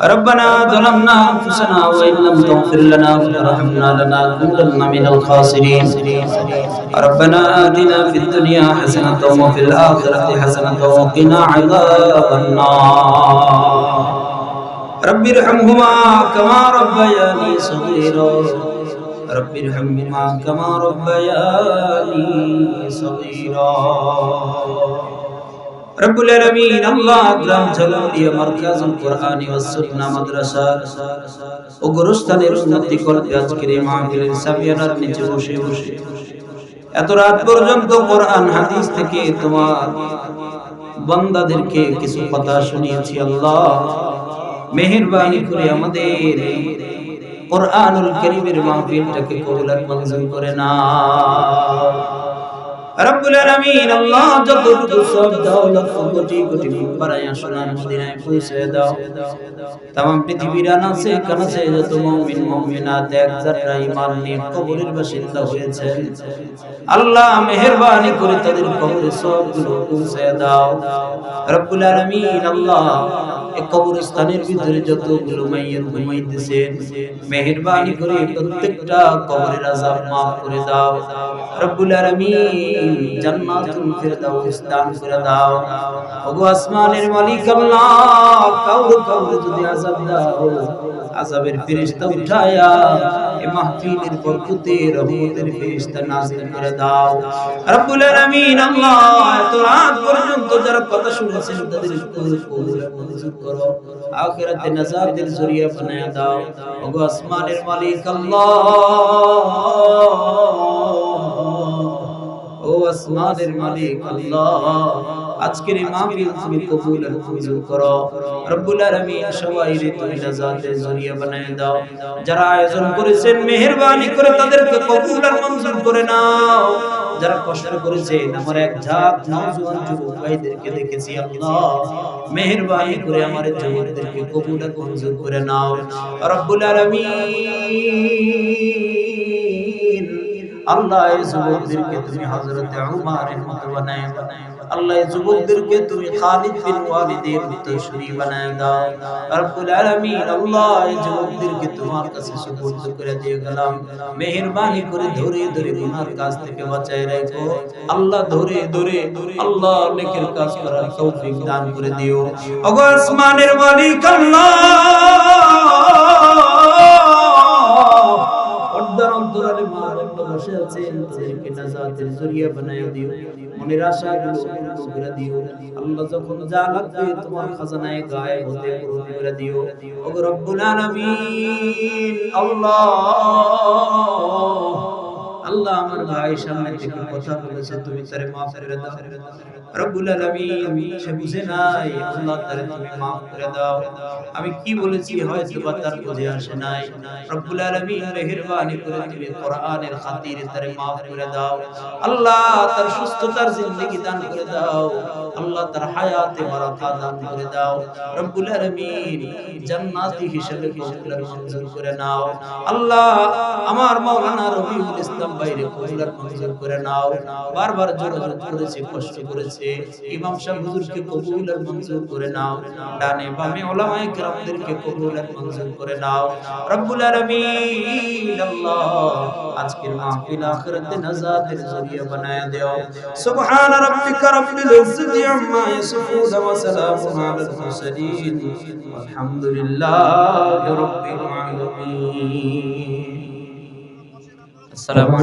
ربنا ظلمنا أنفسنا وإن لم تغفر لنا وترحمنا لنكونن من الخاسرين. ربنا آتنا في الدنيا حسنة وفي الآخرة حسنة وقنا عذاب النار. رب ارحمهما كما ربياني صغيرا. رب ارحمهما كما ربياني صغيرا. রব্বুল উন্নতি করতে আজকের মাহফিলের সাবিয়ানার নিচে বসে বসে। এত রাত পর্যন্ত কোরআন, হাদিস থেকে তোমার বান্দাদেরকে কিছু কথা শুনিয়েছি আল্লাহ। মেহেরবানি করে আমাদের কোরআনুল কারীমের মাহফিলটাকে কবুল আর মঞ্জুর করে না রব্বুল আল্লাহ যতটুকু করে তাদের কবরে সবগুলো দাও। রব্বুল আল্লাহ কবরস্থানের ভিতরে যতগুলো মেহেরবানি করে প্রত্যেকটা কবরের আযাব মাফ করে দাও। রব্বুল আলামিন আসমানের মালিক আল্লাহ আসমানের মালিক আল্লাহ ও যারা আয়োজন করে তাদেরকে কবুল আর করে নাও। যারা কষ্ট করেছেন, আমার এক দেখেছি আল্লাহ। মেহেরবানি করে আমার যুবকদেরকে কবুল আর মঞ্জুর করে নাও। রব্বুল আলামিন। আল্লাহ যুবকদেরকে তুমি হযরতে উমারের মতো বানায় আল্লাহ এই যুবকদেরকে তুমি খালিদ বিন ওয়ালিদের উত্তরসূরি বানায় দাও। রব্বুল আলামিন, আল্লাহ যুবকদেরকে তোমার কাছে সুপর্দ করে দিয়ে গেলাম। মেহেরবানি করে ধরে ধরে গুনার কাজ থেকে বাঁচায় রাখো। আল্লাহ ধরে ধরে আল্লাহ নেকের কাজ করার তৌফিক দান করে দিও। ওগো আসমানের মালিক আল্লাহ! বসে আছেন তাদেরকে নাজাতের জরিয়া বানায় দিও মনের আশাগুলো পূর্ণ করে দিও আল্লাহ যখন যা লাগবে তোমার খাজানায় গায়েব হতে পূরণ করে দিও ওগো রব্বুল আলামিন আল্লাহ আল্লাহ আমার ভাই সামনে থেকে কথা বলেছে, তুমি তারে মাফ করে দাও। রব্বুল আলামিন, সে বুঝে নাই, আল্লাহ তারে তুমি মাফ করে দাও। আমি কি বলেছি, হয়তো বা তার বুঝে আসে নাই। রব্বুল আলামিন মেহেরবানি করে তুমি কোরআনের খাতিরে তারে মাফ করে দাও। আল্লাহ তার সুস্থতার জিন্দেগি দান করে দাও। আল্লাহ তার হায়াতে বারাকা দান করে দাও। রব্বুল আলামিন জান্নাতি হিসেবে কবুল আর মঞ্জুর করে নাও। আল্লাহ, আমার মাওলানা রবিউল ইসলাম বাইরে কবুল আর মঞ্জুর করে নাও। বারবার যোগাযোগ করেছে, কষ্ট করেছে। ইমাম সাহেব হুজুরকে কবুল আর মঞ্জুর করে নাও। ডানে বামে ওলামায়ে কেরামদেরকে কবুল আর মঞ্জুর করে নাও। রব্বুল আলামিন, আল্লাহ, আজকের মাহফিল আখিরাতে নাজাতের জরিয়া বানায়া দাও। সুবহান রাব্বিকা রাব্বিল ইজ্জতি আম্মা ইয়াসিফুন ওয়া সালামুন আলাল মুরসালিন। আলহামদুলিল্লাহি রাব্বিল আলামিন। আসসালামু